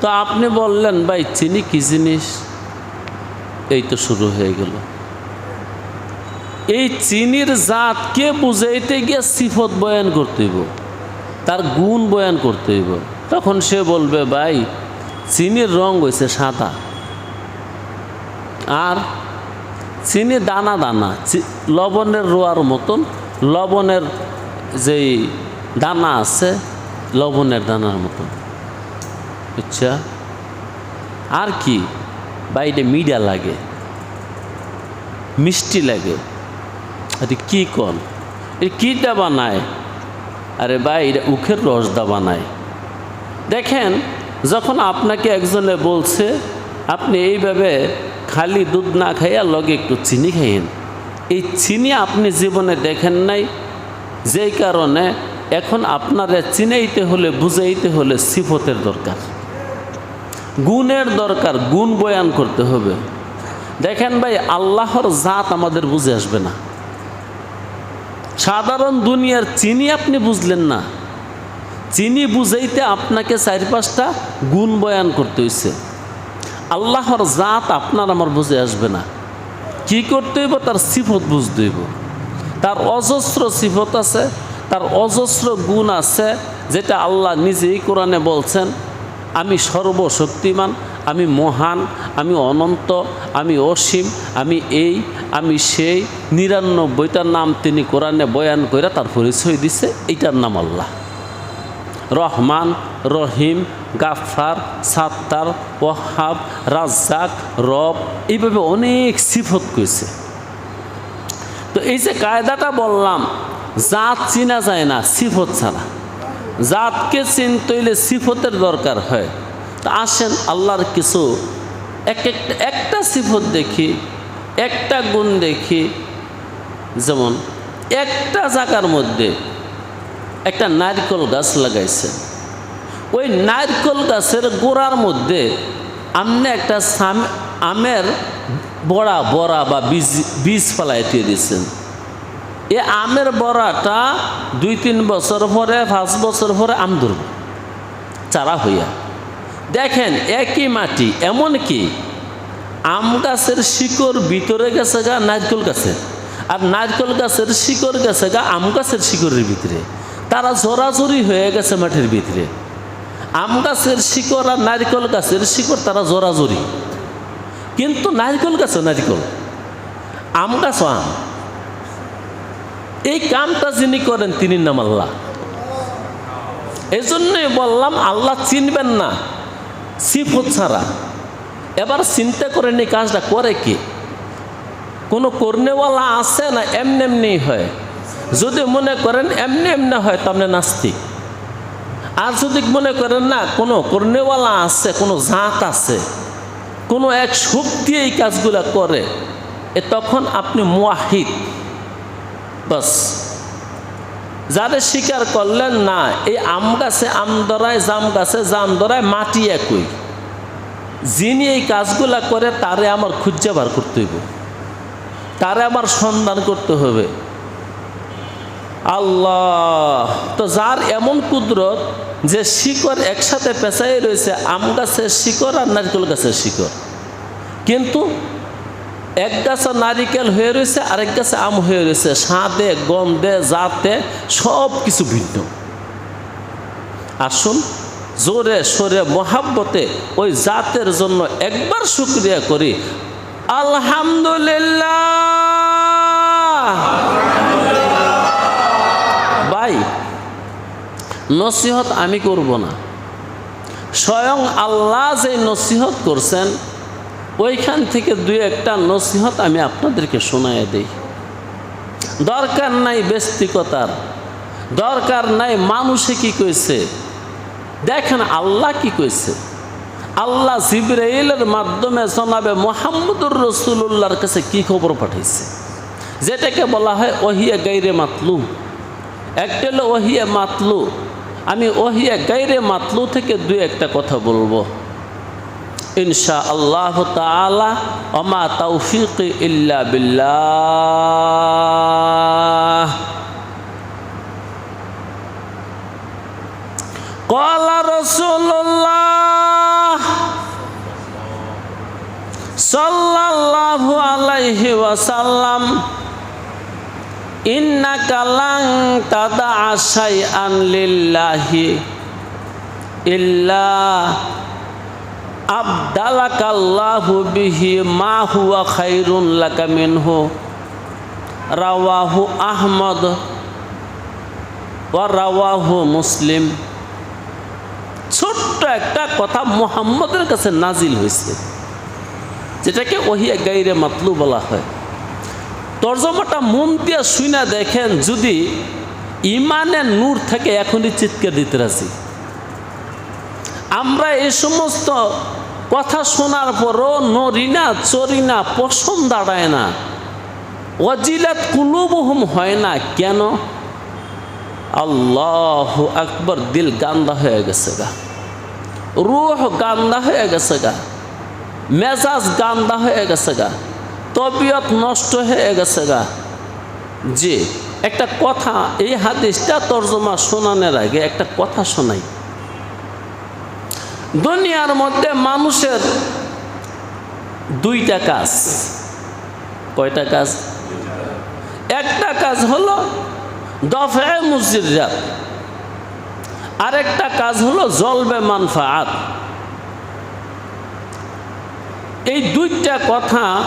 তো আপনি বললেন, ভাই, চিনি কি জিনিস? এই তো শুরু হয়ে গেল। এই চিনির জাতকে বুঝাইতে গিয়ে সিফত বয়ান করতে হইব, তার গুণ বয়ান করতে হইব। তখন সে বলবে, ভাই, চিনির রং হয়েছে সাদা। আর চিনি দানা দানা লবণের রোয়ার মতন, লবণের যেই দানা আছে, লবণের দানার মতন। আচ্ছা আর কি? বাইরে মিডা লাগে, মিষ্টি লাগে। আরে কি কন? এটা কীটা বানায় আরে এটা উখের রসদা বানায় দেখেন, যখন আপনাকে একজনে বলছে, আপনি এইভাবে খালি দুধ না খাইয়া লগে একটু চিনি খাইয়েন। এই চিনি আপনি জীবনে দেখেন নাই, যেই কারণে এখন আপনারে চিনাইতে হলে, বুঝাইতে হলে সিফতের দরকার। গুণের দরকার, গুণ বয়ান করতে হবে। দেখেন ভাই, আল্লাহর জাত আমাদের বুঝে আসবে না। সাধারণ দুনিয়ার চিনি আপনি বুঝলেন না। চিনি বুঝাইতে আপনাকে চার পাঁচটা গুণ বয়ান করতে হয়েছে আল্লাহর জাত আপনার আমার বুঝে আসবে না। কি করতে হইব? তার সিফত বুঝতে হইব। তার অজস্র সিফত আছে, তার অজস্র গুণ আছে, যেটা আল্লাহ নিজেই কোরআনে বলছেন আমি সর্বশক্তিমান, আমি মহান, আমি অনন্ত, আমি অসীম, আমি এই, আমি সেই, নিরানব্বইটার নাম তিনি কোরআনে বয়ান করে তার পরিচয় দিছে, এইটার নাম আল্লাহ। রহমান, রহিম গাফার সাত্তার, ওয়াহাব, রাজ্জাক, রব, এইভাবে অনেক সিফত কইছে। তো এই যে কায়দাটা বললাম, জাত চিনা যায় না, সিফত ছাড়া। জাতকে চিনতে হইলে সিফতের দরকার হয়। তা আসেন আল্লাহর কিছু এক একটা একটা সিফত দেখি, একটা গুণ দেখি। যেমন একটা জায়গার মধ্যে একটা নারকেল গাছ লাগাইছে ওই নারকেল গাছের গোড়ার মধ্যে আপনি একটা আমের বড়া বড়া বা বীজ বীজ ফেলাই দিয়ে দিয়েছেন। এ আমের বড়াটা দুই তিন বছর পরে, পাঁচ বছর পরে আম ধরবে, চারা হইয়া। দেখেন একই মাটি, এমন কি? আম গাছের শিকড় ভিতরে গেছে গা নারকেল গাছের, আর নারকেল গাছের শিকড় গেছে গা আম গাছের শিকড়ের ভিতরে। তারা জোরাজোরি হয়ে গেছে মাটির ভিতরে। আম গাছের শিকড় আর নারকেল গাছের শিকড় তারা জোরাজোরি কিন্তু নারকেল গাছও নারকেল। আম গাছও আম। এই কামটা যিনি করেন তিনি নাম আল্লাহ। এই জন্যই বললাম, আল্লাহ চিনবেন না, সিফত ছাড়া। এবার চিন্তা করেন, এই কাজটা করে কি? কোনো কর্নেওয়ালা আছে না, এমনি এমনি হয়? যদি মনে করেন, এমনি এমনি হয় তাহলে নাস্তিক। আর যদি মনে করেন না, কোনো কর্নেওয়ালা আছে, কোনো জাত আছে, কোনো এক শক্তি এই কাজগুলো করে, এ তখন আপনি মুয়াহিদ। বাস। যাদের স্বীকার করলেন না, এই আম গাছে আম ধরায়, জাম গাছে জাম ধরায় মাটি একই। যিনি এই কাজগুলা করে, তারে আমার খুঁজে বার করতে হইব। তারে আমার সন্ধান করতে হবে। আল্লাহ, তো যার এমন কুদরত যে শিকড় একসাথে পেঁচাই রয়েছে, আম গাছের শিকড় আর নারকেল গাছের শিকড়। কিন্তু এক গাছে নারিকেল হয়ে রয়েছে, আরেক গাছে আম হয়ে রয়েছে। স্বাদে, গন্ধে, জাতে সব কিছু ভিন্ন। আসুন, জোরে সোরে মহাব্বতে ওই জাতের জন্য একবার শুক্রিয়া করি। আলহামদুলিল্লাহ। ভাই, নসিহত আমি করব না। স্বয়ং আল্লাহ যে নসিহত করছেন ওইখান থেকে দুই একটা নসিহত আমি আপনাদেরকে শোনায় দিই। দরকার নাই ব্যস্তিকতার, দরকার নাই মানুষে কি কইছে, দেখেন আল্লাহ কি কইছে। আল্লাহ জিব্রাইলের মাধ্যমে জনাবে মোহাম্মদুর রসুল্লাহর কাছে কি খবর পাঠাইছে? যেটাকে বলা হয় ওহিয়া গাইরে মাতলু। একটা হলো ওহিয়া মাতলু। আমি ওহিয়া গাইরে মাতলু থেকে দুই একটা কথা বলব। إن شاء الله تعالى وما توفيقي إلا بالله قال رسول الله صلى الله عليه وسلم إنك لن تدع شيئا لله إلا মা আহমদ মুসলিম। ছোট্ট একটা কথা মুহাম্মদের কাছে নাজিল হয়েছে, যেটাকে ওহিয়া গাইরে মাতলু বলা হয়। তর্জমাটা মন দিয়া শুইনা দেখেন যদি ইমানের নূর থেকে এখনই চিৎকার দিতে রাজি। আমরা এই সমস্ত কথা শোনার পরও নরিনা চরিনা পশম দাঁড়ায় না। অজিলাত কুলুবহুম হয় না, কেন? আল্লাহ আকবর, দিল গান্দা হয়ে গেছে গা। রুহ গান্দা হয়ে গেছে গা। মেজাজ গান্দা হয়ে গেছে গা। তবিয়ত নষ্ট হয়ে গেছে গা। যে একটা কথা, এই হাদিসটা তর্জমা শোনানোর আগে একটা কথা শোনাই। দুনিয়ার মধ্যে মানুষের দুইটা কাজ। কয়টা কাজ? একটা কাজ হলো দফে মুজিরাত আরেকটা কাজ হলো জলবে মানফাত এই দুইটা কথা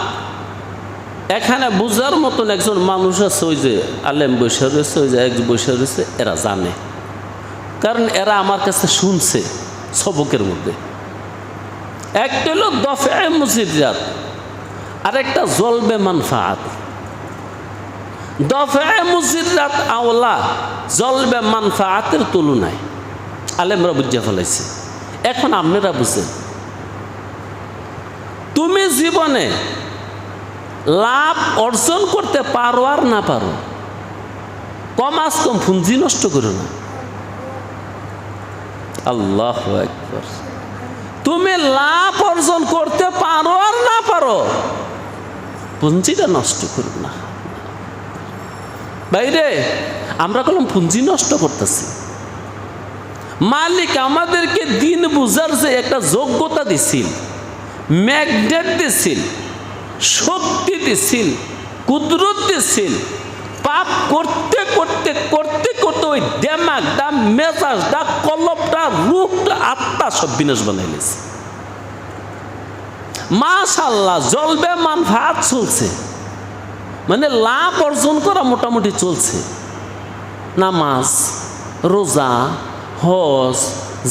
এখানে বুঝার মতন একজন মানুষ আছে, ওই যে আলেম বৈশা রয়েছে, ওই যে এক বৈশা রয়েছে, এরা জানে। কারণ এরা আমার কাছে শুনছে। সবকের মধ্যে। একটা হলো দফে মুসিদাত আর একটা জলবে মানফাত। দফে মুজিরাত আওলা জলবে মানফাতের তুলনায়। আলেমরা বুঝিয়া ফেলাইছে। এখন আপনারা বুঝেন। তুমি জীবনে লাভ অর্জন করতে পারো আর না পারো, কম আজ কম পুঁজি নষ্ট করো না। আল্লাহ তুমি লাভ অর্জন করতে পারো আর না পারো, পুঞ্জিটা নষ্ট করো না। বাইরে, আমরা কলম পুঞ্জি নষ্ট করতেছি। মালিক আমাদেরকে দিন বুঝার যে একটা যোগ্যতা দিছিল, ম্যাগনেট দিছিল, শক্তি দিছিল, কুদরত দিছিল, পাপ করতে করতে করতে ওই দেমাগটা মেজাজটা কলপটা রূপটা আত্মা সব বিনাশ বানাইলেছে মাশাল্লাহ জলবে মান, ভাত চলছে। মানে লাভ অর্জন করা মোটামুটি চলছে। নামাজ, রোজা, হজ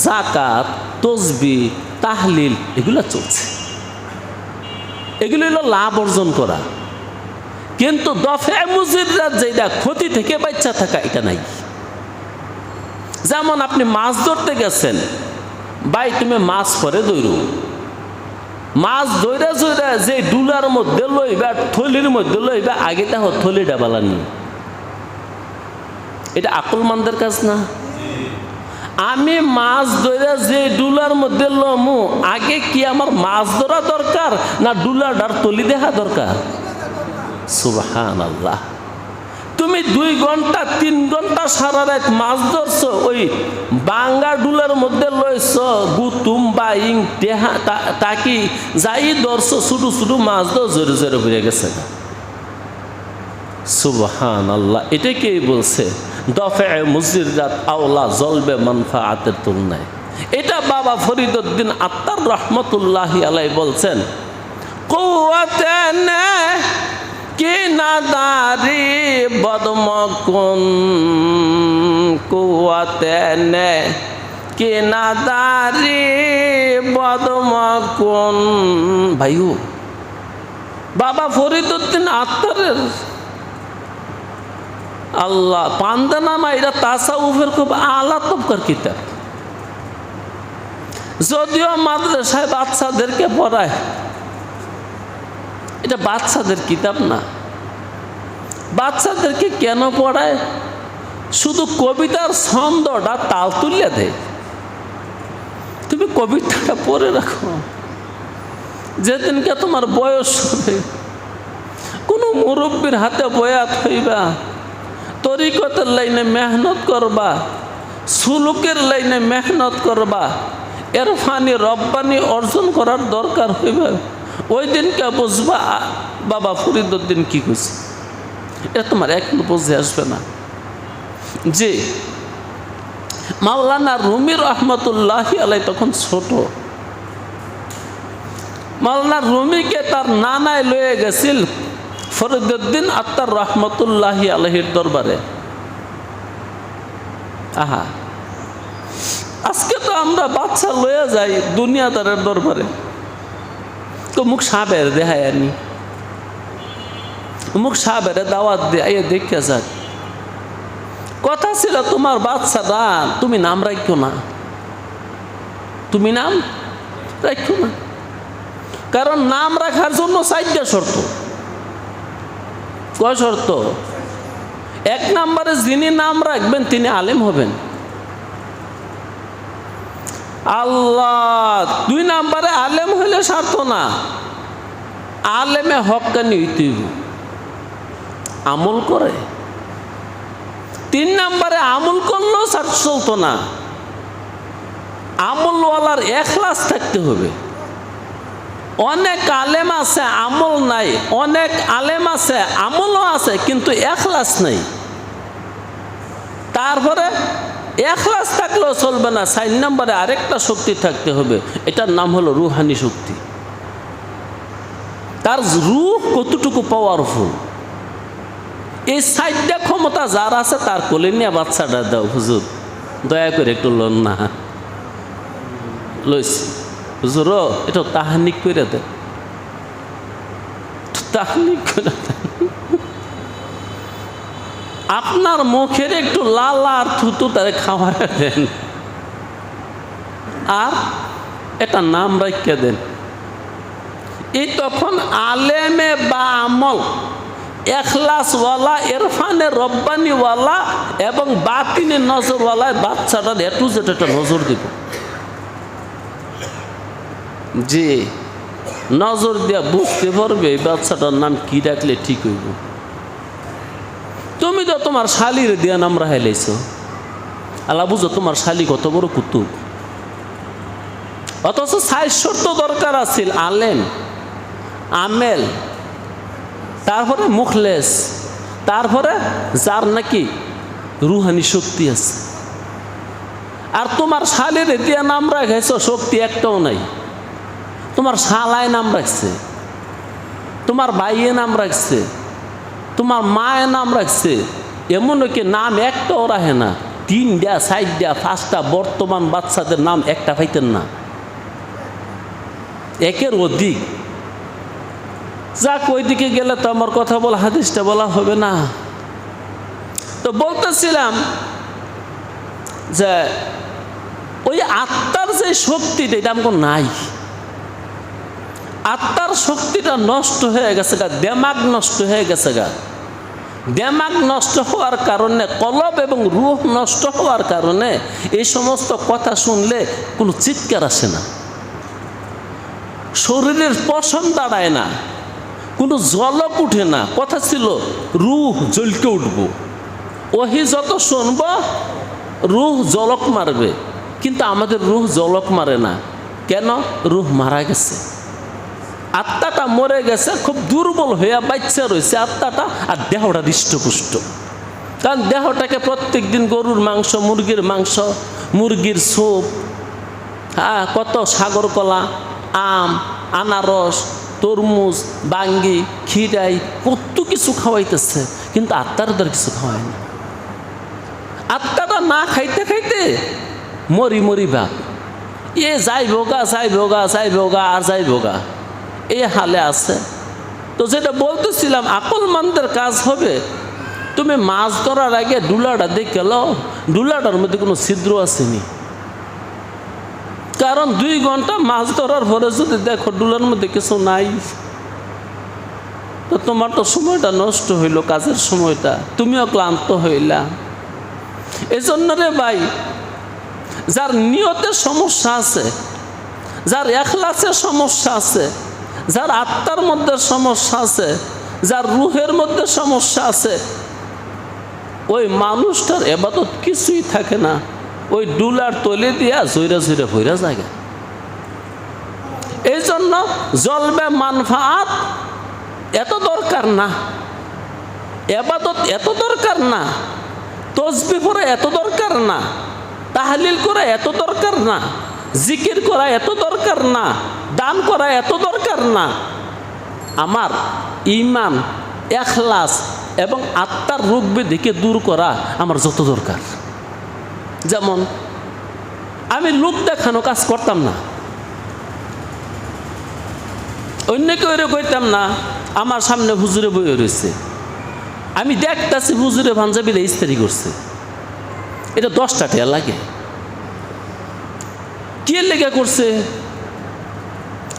জাকাত তসবি, তাহলিল, এগুলো চলছে। এগুলো হলো লাভ অর্জন করা। কিন্তু দফে মুজিররা যেটা ক্ষতি থেকে বাচ্চা থাকা এটা নাই। যেমন আপনি মাছ ধরতে গেছেন, ভাই তুমি মাছ পরে দৈরু মাছ ধৈরা ধৈরা যে ডুলার মধ্যে লইবা, থলির মধ্যে লইবা, আগে তাহ থলি ডাবালানি। এটা আকলমানদের কাজ না? আমি মাছ ধরে যে ডুলার মধ্যে লমু, আগে কি আমার মাছ ধরা দরকার না ডুলাডার তলি দেখা দরকার? সুবাহান আল্লাহ তুমি দুই ঘণ্টা, তিন ঘণ্টা সারা রাত মাছ ধরছ, ওই বাঙ্গা ডুলার মধ্যে লইছ, গুতুম, বাইং, টেহা তাকি, যাই ধরছো ছোটো ছোটো মাছ ধর, জোরে জোরে বেড়ে গেছে সুবহান আল্লাহ এটা কে বলছে? দফে মুজিরাত আওলা জলবে মানফা আতের তুলনায়। এটা বাবা ফরিদুদ্দিন আত্মার রহমতুল্লাহ আলাই বলছেন, কৌয়াতে কি নাদারি বদমকুন কুয়াতে নে? কি নাদারি বদমকুন? ভাইও, বাবা ফরিদুদ্দিন আত্মারের আল্লাহ পান্দানামা এটা তাসাউফের খুব আলা তবকার কিতাব। যদিও মাদ্রাসায় বাচ্চাদেরকে পড়ায় এটা বাচ্চাদের কিতাব না। বাচ্চাদেরকে কেন পড়ায়? শুধু কবিতার ছন্দটা তাল তুলে দেয় তুমি কবিতাটা পড়ে রাখো। যেদিনকে তোমার বয়স হবে, কোনো মুরব্বীর হাতে বয়াত হইবা, তরিকতের লাইনে মেহনত করবা, সুলুকের লাইনে মেহনত করবা, এরফানি রব্বানি অর্জন করার দরকার হইবে। ওই দিনকে বুঝবা, বাবা ফরিদুদ্দিন কি কইছে? এটা তোমার এক বুঝে আসবে না। যে মাওলানা রুমি রহমতুল্লাহ আলাই তখন ছোট। মাওলানা রুমিকে তার নানায় লয়ে গেছিল ফরিদুদ্দিন আত্মার রহমতুল্লাহি আলহির দরবারে। আহা, আজকে তো আমরা বাচ্চা লয়ে যাই দুনিয়াদারের দরবারে। তো মুখ সাবের দেখায় আনি। মুখ সাবের দাওয়াত দিয়ে আইয়ে দেখে যাক। কথা ছিল তোমার বাচ্চাটা তুমি নাম রাখো না। তুমি নাম রাখো না। কারণ নাম রাখার জন্য চারটা শর্ত। কয় শর্ত? এক নম্বরে যিনি নাম রাখবেন, তিনি আলেম হবেন। আল্লাহ, দুই নাম্বারে আলেম হইলে স্বার্থ না। আলেমে হকানি হইতে। আমল করে। তিন নাম্বারে আমল করলেও স্বার্থ চলতো না। আমলওয়ালার এখলাস থাকতে হবে। অনেক আলেম আছে, আমল নাই। অনেক আলেম আছে, আমলও আছে, কিন্তু এখলাস নাই। তারপরে এখলাস থাকলেও চলবে না সাইন নাম্বারে আরেকটা শক্তি থাকতে হবে। এটার নাম হলো রুহানি শক্তি। তার রূপ কতটুকু পাওয়ারফুল এই সাইডটা ক্ষমতা যার আছে তার কোলে নিয়ে বাচ্চাটা দাও, হুজুর। দয়া করে একটু লোন না। লইছি। হুজুর এটা তাহানিক করে দেন। তাহানিক করে আপনার মুখের একটু লাল আর থুতু তারে খাওয়া দেন। আর এটা নাম রাখিয়ে দেন। এই তখন আলেমে বা আমল, এখলাসওয়ালা, এরফানে রব্বানিওয়ালা এবং বাতিনি নজরওয়ালায় বাচ্চাটার এটু যেটা নজর দিব। যে নজর দিয়া বুঝতে পারবে এই বাচ্চাটার নাম কি রাখলে ঠিক হইব। তো তোমার শালির দিয়া নাম রাহাইলাইছ আল্লাহ বুঝো তোমার শালি কত বড় কুতুব। অথচ তো দরকার আছিল, আলেম, আমেল, তারপরে মুখলেস, তারপরে যার নাকি রুহানি শক্তি আছে। আর তোমার শালের দিয়া নাম রাখাইছ শক্তি একটাও নাই। তোমার শালায় নাম রাখছে, তোমার ভাইয়ে নাম রাখছে তোমার মায়ের নাম রাখছে। এমন কি নাম একটাও রাখে না। তিনটা, চারটা, পাঁচটা বর্তমান বাচ্চাদের নাম একটা পাইতেন না। একের অধিক। যাক, ওইদিকে গেলে তো আমার কথা বলা, হাদিসটা বলা হবে না। তো বলতেছিলাম যে, ওই আত্মার যে শক্তিটা, এটা আমার নাই। আত্মার শক্তিটা নষ্ট হয়ে গেছে গা, দেমাগ নষ্ট হয়ে গেছে গা। দেমাগ নষ্ট হওয়ার কারণে, কলব এবং রুহ নষ্ট হওয়ার কারণে এই সমস্ত কথা শুনলে কোনো চিৎকার আসে না। শরীরের পশম দাঁড়ায় না, কোনো জলক উঠে না। কথা ছিল, রুহ জ্বলকে উঠব। ওহি যত শুনব, রুহ জলক মারবে। কিন্তু আমাদের রুহ জলক মারে না। কেন? রুহ মারা গেছে। আত্মাটা মরে গেছে, খুব দুর্বল হয়ে বাচ্চা রয়েছে আত্মাটা আর দেহটা হৃষ্টপুষ্ট। কারণ দেহটাকে প্রত্যেক দিন গরুর মাংস, মুরগির মাংস, মুরগির স্যুপ হ্যাঁ কত সাগর কলা আম, আনারস, তরমুজ, বাঙ্গি খিরাই কত কিছু খাওয়াইতেছে, কিন্তু আত্মার ধর কিছু খাওয়ায় না। আত্মাটা না খাইতে খাইতে মরি মরি ভাব। এ যাই ভোগা যাই ভোগা যাই ভোগা আর যাই ভোগা এই হালে আছে। তো যেটা বলতেছিলাম, আকলমানদের কাজ হবে। তুমি মাছ ধরার আগে ডুলাটা দেখে লো ডুলাটার মধ্যে কোনো ছিদ্র আসেনি। কারণ দুই ঘণ্টা মাছ ধরার পরে যদি দেখো ডুলার মধ্যে কিছু নাই, তো তোমার তো সময়টা নষ্ট হইল, কাজের সময়টা। তুমিও ক্লান্ত হইলা। এই জন্য রে ভাই, যার নিয়তের সমস্যা আছে, যার এখলাসের সমস্যা আছে যার আত্মার মধ্যে সমস্যা আছে, যার রুহের মধ্যে সমস্যা আছে, ওই মানুষটার এবাদত কিছুই থাকে না। ওই ডুলার তলে দিয়া জৈরা জৈরা ভৈরা জায়গা এই জন্য জলবে মানফাত এত দরকার না। এবাদত এত দরকার না। তসবি পড়া এত দরকার না। তাহলিল করা এত দরকার না। জিকির করা এত দরকার না। দান করা এত দরকার না। আমার ইমান, এখলাস এবং আত্মার রোগ ব্যাধিকে দূর করা আমার যত দরকার। যেমন, আমি লোক দেখানো কাজ করতাম না। অন্য কেউ কইতাম না, আমার সামনে হুজুরে বইয়ে রয়েছে আমি দেখতেছি হুজুরে পাঞ্জাবিরে ইস্তারি করছে। এটা দশটা টিয়া লাগে। কে লেগে করছে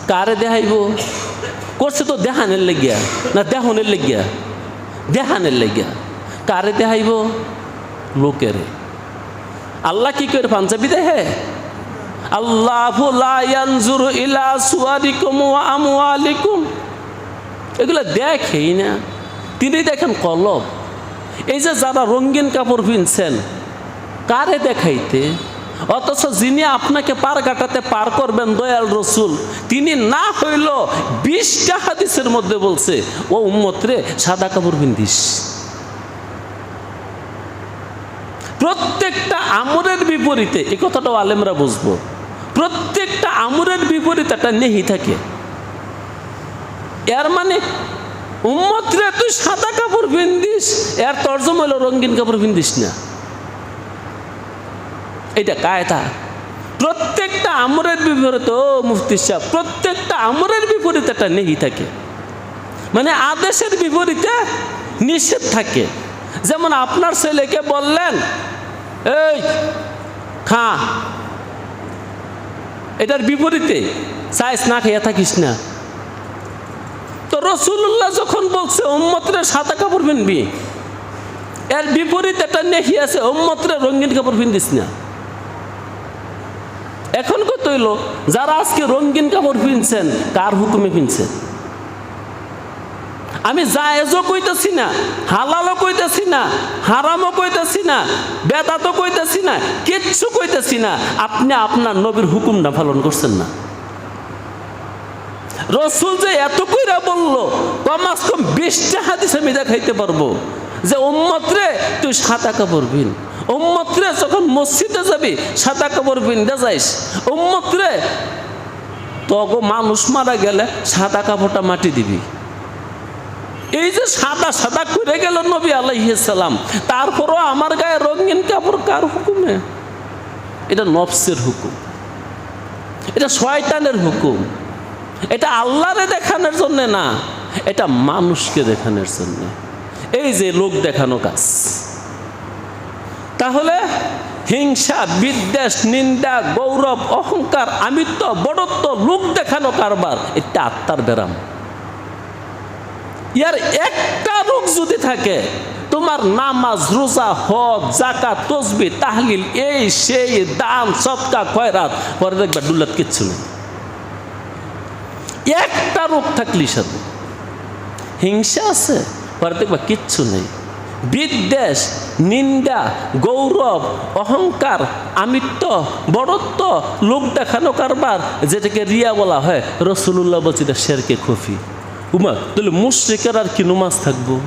কারে দেখাইব? করছে তো দেহানের লেগিয়া, না দেহনের লেগিয়া? দেহানের লেগিয়া। কারে দেখাইব? লোকেরে। আল্লাহ কি করে পাঞ্জাবি দেহে আল্লাহ ইলা এগুলো দেখেই না। তিনি দেখেন কলব। এই যে যারা রঙিন কাপড় পিনছেন, কারে দেখাইতে? অথচ যিনি আপনাকে পার কাটাতে পার করবেন দয়াল রসুল, তিনি না হইল বিশটা হাদিসের মধ্যে বলছে, ও উম্মতরে, সাদা কাপড় পিন্দিস প্রত্যেকটা আমরের বিপরীতে এই কথাটাও আলেমরা বুঝব, প্রত্যেকটা আমরের বিপরীতে একটা নেহি থাকে। এর মানে উম্মতরে, তুই সাদা কাপড় বিন্দিস এর তর্জম হলো রঙিন কাপড় পিন্দিস না। এটা কায়দা। প্রত্যেকটা আমরের বিপরীত, ও মুফতি সাহেব, প্রত্যেকটা আমরের বিপরীত একটা নেহি থাকে। মানে আদেশের বিপরীতে নিষেধ থাকে। যেমন আপনার ছেলেকে বললেন, এই, খা, এটার বিপরীতে চাইস না খাইয়া থাকিস না। তো রসুল্লাহ যখন বলছে ওম্মতরে সাদা কাপড় পিনবি, এর বিপরীতে একটা নেহি আছে ওম্মতরে রঙিন কাপড় পিন্দিস না। এখন কত হইল? যারা আজকে রঙিন কাপড় পিনছেন, কার হুকুমে পিনছেন আমি জায়েজও কইতেছি না, হালালও কইতেছি না, হারামও কইতেছি না, বেদাতও কইতেছি না, কিচ্ছু কইতেছি না। আপনি আপনার নবীর হুকুমটা পালন করছেন না। রসুল যে এত কইরা বলল, কমাস কম বিশটা হাদিস আমি দেখাইতে পারব, যে উম্মত রে তুই সাদা কাপড় পিন। উম্মত রে যখন মসজিদে যাবি, সাদা কাপড় পিনতে যাইস উম্মত রে তগো মানুষ মারা গেলে সাদা কাপড়টা মাটি দিবি। এই যে সাদা সাদা করে গেল নবী আলাইসালাম তারপরও আমার গায়ে রঙিন কাপড় কার হুকুমে? এটা নফসের হুকুম। এটা শয়তানের হুকুম। এটা আল্লাহরে দেখানোর জন্য না, এটা মানুষকে দেখানোর জন্য। এই যে লোক দেখানো কাজ। তাহলে হিংসা, বিদ্বেষ, নিন্দা, গৌরব, অহংকার, আমিত্ব, বড়ত্ব লোক দেখানো কারবার, এটা আত্মার ব্যারাম। ইয়ার একটা রোগ যদি থাকে, তোমার নামাজ, রোজা, হজ জাকা তসবি, তাহলিল, এই, সেই, দান, সৎকা, খয়রাত, পরে দেখবা ডুলাত কিচ্ছু নেই। একটা রোগ থাকলি সাথে হিংসা আছে, পরে দেখবা কিচ্ছু নেই। বিদ্বেষ, নিন্দা, গৌরব, অহংকার, আমিত্ব, বড়ত্ব লোক দেখানো কারবার, যেটাকে রিয়া বলা হয় রসুল্লাহ বলছি এটা শেরকে খফি। উমা, তাহলে মুশ্রিকের আর কি নমাজ থাকব?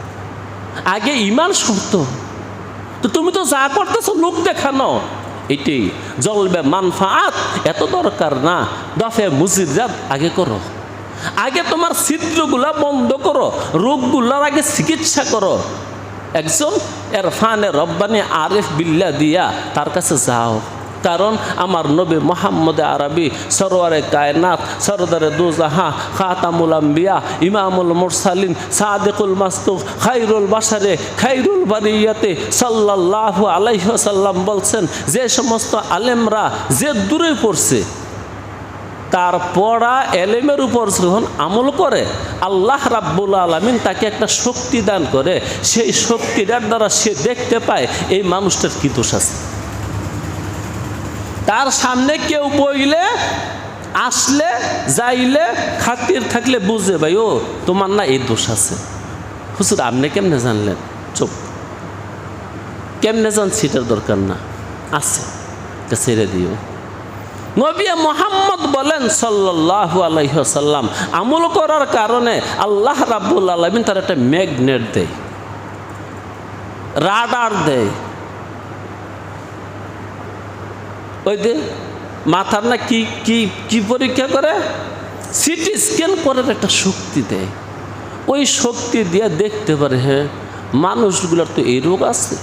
আগে ইমান শর্ত। তো তুমি তো যা করতেছো লোক দেখানো। এটি জলবে মানফাত এত দরকার না, দফে মুজিরাত আগে করো। আগে তোমার ছিদ্রগুলা বন্ধ করো, রোগগুলার আগে চিকিৎসা করো। একজন এর ফানে রব্বানি আরিফ বিল্লা দিয়া তার কাছে যাও। কারণ আমার নবী মোহাম্মদ আরবি সরোয়ারে কায়নাত, সরদারে দুজাহা, খাতামুল আম্বিয়া, ইমামুল মুরসালিন, সাদেকুল মাস্তুক খাইরুল বাসারে খাইরুল বারিয়াতে সাল্লাল্লাহু আলাইহি সাল্লাম বলছেন, যে সমস্ত আলেমরা যে দূরে পড়ছে তার পড়া এলেমের উপর যখন আমল করে, আল্লাহ রাব্বুল আলমিন তাকে একটা শক্তি দান করে। সেই শক্তিটার দ্বারা সে দেখতে পায়, এই মানুষটার কি দোষ আছে? তার সামনে কেউ বইলে, আসলে, যাইলে, খাতির থাকলে বুঝে ভাই, ও, তোমার না এই দোষ আছে। হুসুর আপনি কেমনে জানলেন? চুপ। কেমনে জান সেটার দরকার না। আছে ছেড়ে দিও। নবী মোহাম্মদ বলেন সাল্লাল্লাহু আলাইসাল্লাম আমল করার কারণে আল্লাহ রাব্বুল আলমিন তার একটা ম্যাগনেট দেয়, রাডার দেয়। ওই যে মাথার না কি কি কি পরীক্ষা করে? সিটি স্ক্যান করার একটা শক্তি দেয়। ওই শক্তি দিয়ে দেখতে পারে হ্যাঁ মানুষগুলোর তো এই রোগ আছে।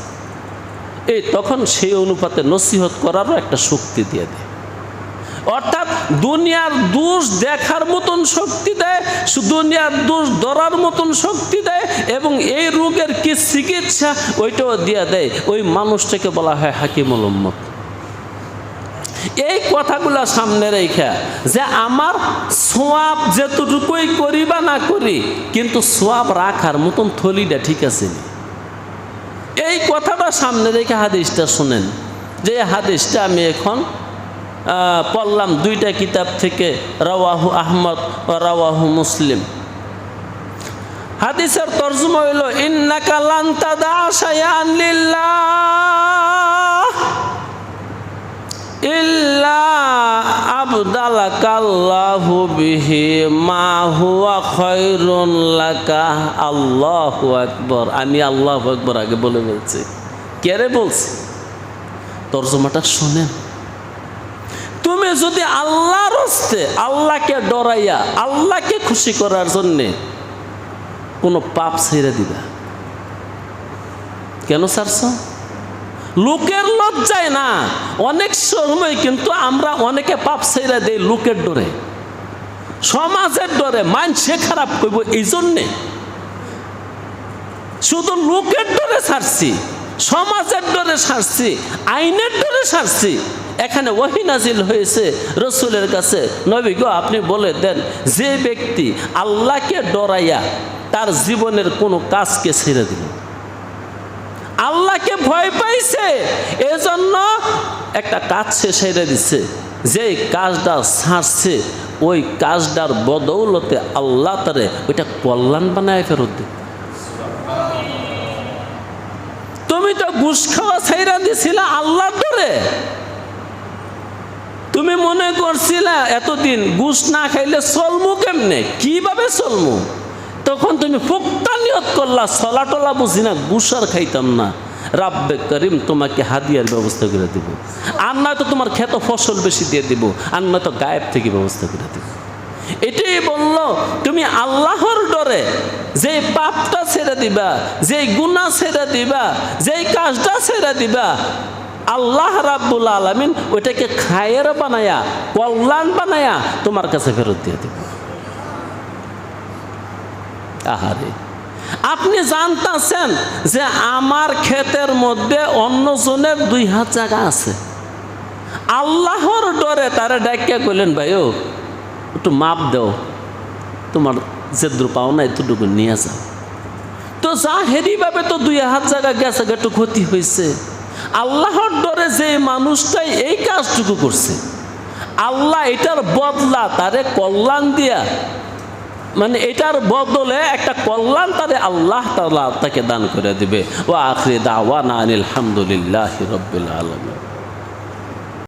এই তখন সেই অনুপাতে নসিহত করারও একটা শক্তি দিয়ে দেয়। অর্থাৎ দুনিয়ার দোষ দেখার মতন শক্তি দেয়, দুনিয়ার দোষ ধরার মতন শক্তি দেয় এবং এই রোগের কি চিকিৎসা ওইটাও দিয়ে দেয়। ওই মানুষটাকে বলা হয় হাকিমুল উম্মত। এই কথাগুলা সামনে রেখা যে আমার সোয়াব যেতটুকুই করি বা না করি, কিন্তু সোয়াব রাখার মতন থলিটা ঠিক আছে এই কথাটা সামনে রেখে হাদিসটা শুনেন যে হাদিসটা আমি এখন পড়লাম দুইটা কিতাব থেকে, রাওয়াহু আহমদ ও রাওয়াহু মুসলিম। হাদিসের তর্জমা হইল, ইন্নাকা লান তাদা ইল্লা আমি আল্লাহু আকবার আগে বলে বলছি কে কেরে বলছি? তর্জমাটা শুনেন। তুমি যদি আল্লাহর হস্তে আল্লাহকে ডরাইয়া, আল্লাহকে খুশি করার জন্যে কোনো পাপ ছেড়ে দিবা। কেন ছাড়ছ? লোকের লজ্জায় না। অনেক সময় কিন্তু আমরা অনেকে পাপ ছেড়ে দেই লোকের ডরে। সমাজের ডরে মানসে খারাপ করব এই জন্যে। শুধু লোকের ডরে ছাড়ছি, সমাজের ডরে ছাড়ছি, আইনের ডরে ছাড়ছি। এখানে ওহিনাজিল হয়েছে রসুলের কাছে। নবী গো, আপনি বলে দেন, যে ব্যক্তি আল্লাহকে ডরাইয়া তার জীবনের কোনো কাজকে ছেড়ে দিল। আল্লাহকে ভয় পাইছে, এজন্য একটা কাজ সে সেরে দিছে। যে কাজটা ছাড়ছে ওই কাজটার বদৌলতে আল্লাহ তারে ওইটা কল্যাণ বানায় ফেরত দিবে তুমি তো ঘুষ খাওয়া ছাইরা দিছিলা আল্লাহর ডরে। তুমি মনে করছিলা এতদিন ঘুষ না খাইলে চলমু কেমনে? কীভাবে চলমু? তখন তুমি ফুক্তা নিয়ত করলা চলা টলা বুঝি না আর খাইতাম না। রাব্বে করিম, তোমাকে হাদিয়ার ব্যবস্থা করে দিব। আর নয়তো তোমার ক্ষেত ফসল বেশি দিয়ে দিব, আর নয়তো গায়েব থেকে ব্যবস্থা করে দিব। এটাই বলল, তুমি আল্লাহর ডরে যে পাপটা ছেড়ে দিবা যে গুণা ছেড়ে দিবা, যেই কাজটা ছেড়ে দিবা আল্লাহ রাব্বুল আলমিন ওইটাকে খায়ের বানায়া, কল্যাণ বানায়া তোমার কাছে ফেরত দিয়ে দেব। আহারে। আপনি জানতেছেন যে আমার ক্ষেতের মধ্যে অন্যজনের দুই হাত জায়গা আছে। আল্লাহর ডরে তারা ডাকিয়া কইলেন ভাই ও একটু মাপ দাও। তোমার যেদ্রু পাও না, এতটুকু নিয়ে যাও। তো যা জাহেরিভাবে তো দুই হাত জায়গা গেছে, একটু ক্ষতি হয়েছে আল্লাহর ডরে যে মানুষটাই এই কাজটুকু করছে, আল্লাহ এটার বদলা তারে কল্যাণ দিয়া মানে এটার বদলে একটা কল্যাণ তারে আল্লাহ তাআলা তাকে দান করে দিবে। ও আখরি দাওয়ানা আনিল হামদুলিল্লাহ রব্বিল আলমিন।